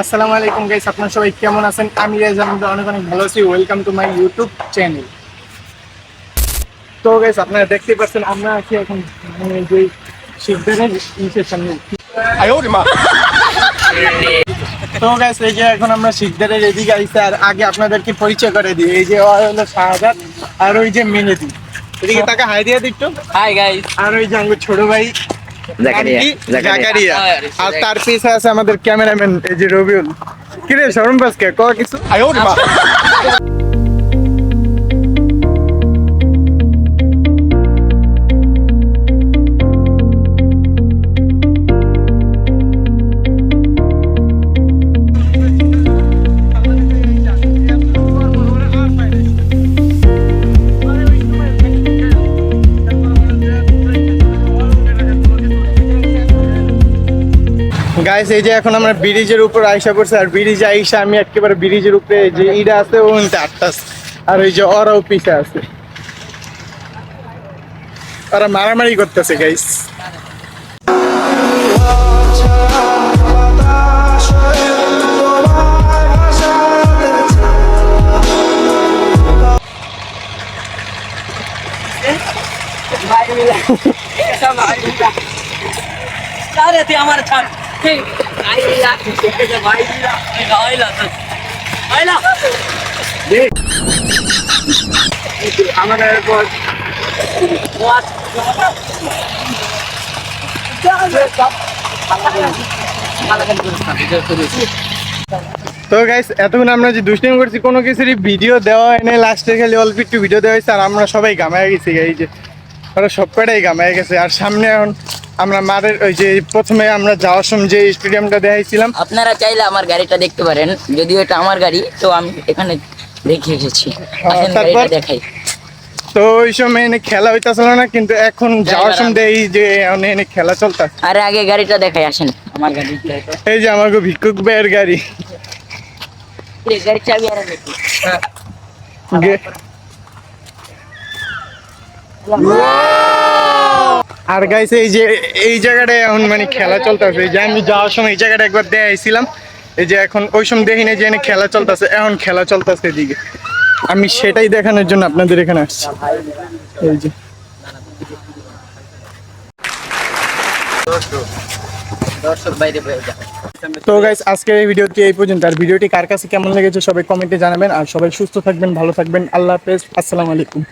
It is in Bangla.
আসসালামু আলাইকুম গাইস আপনারা সবাই কেমন আছেন? আমি গাইস আমাদের অনেক অনেক ভালো আছি। Welcome to my YouTube channel তো গাইস আপনারা দেখতে পাচ্ছেন আমরা আছি এখন মানে যে শিখদের ইসের সামনে। তো গাইস এই যে এখন আমরা শিখদারের এদিকে আইছি আর আগে আপনাদেরকে পরিচয় করে দিই। এই যে ও হলো শাহাদাত আর ওই যে মেহেদি। এদিকে তাকে হাই দিয়ে দিই একটু। হাই গাইস আর ওই যে আমার ছোট ভাই জাকারিয়া, আন্টি জাকারিয়া। জাকারিয়া। আর তার পিছে আছে আমাদের ক্যামেরাম্যান এই যে রবিউল। কি রে শরম বাসকে ক? কিছু? গাইস এই যে এখন আমরা ব্রিজের উপর আইসা করছি আর ব্রিজে আইসা আমি একেবারে ব্রিজের উপরে যে ইডা আছে ওইটা আটটা আর ওই যে ওরাও পিছে আছে। আর মারামারি করতেছে গাইস আমার ছাড়। তো গাইস এতক্ষণ আমরা যে দুষ্টিম করছি, কোনো কিছুরই ভিডিও দেওয়া হয় না লাস্টে খালি অল্প একটু ভিডিও দেওয়া হয়েছে, আর আমরা সবাই গামায় গেছি গাই যে ওরা সব কটাই গামায় গেছে। আর সামনে এখন আমরা মারের ওই যে প্রথমে আমরা যাওয়ার সময় যে স্টেডিয়ামটা দেখাইছিলাম আপনারা চাইলে আমার গাড়িটা দেখতে পারেন। যদিও এটা আমার গাড়ি তো আমি এখানে রেখে এসেছি। তারপর? দেখাই। তো ওই সময় এনে খেলা হইতেছিল না কিন্তু এখন যাওয়ার সময় দেখি যে এনে খেলা চলতে। আরে আগে গাড়িটা দেখাই আসেন। আমার গাড়িটা। এই যে আমাকে ভিক্ষুক ভাইয়ের গাড়ি। গাড়ির চাবি আর দেখি। আর গাইছে এই যে এই জায়গাটায় এখন মানে খেলা চলতেছে। এই যে আমি যাওয়ার সময় এই জায়গাটা একবার দেখাইছিলাম এই যে এখন ওই সময় দেখি না যে এখানে খেলা চলতেছে। এখন খেলা চলতেছে এদিকে। আমি সেটাই দেখানোর জন্য আপনাদের এখানে আসছি। এই যা। তো গাইস আজকের এই ভিডিওটি এই পর্যন্ত। আর ভিডিওটি কার কাছে কেমন লেগেছে সবাই কমেন্টে জানাবেন। আর সবাই সুস্থ থাকবেন ভালো থাকবেন। আল্লাহ হাফেজ। আসসালামু আলাইকুম।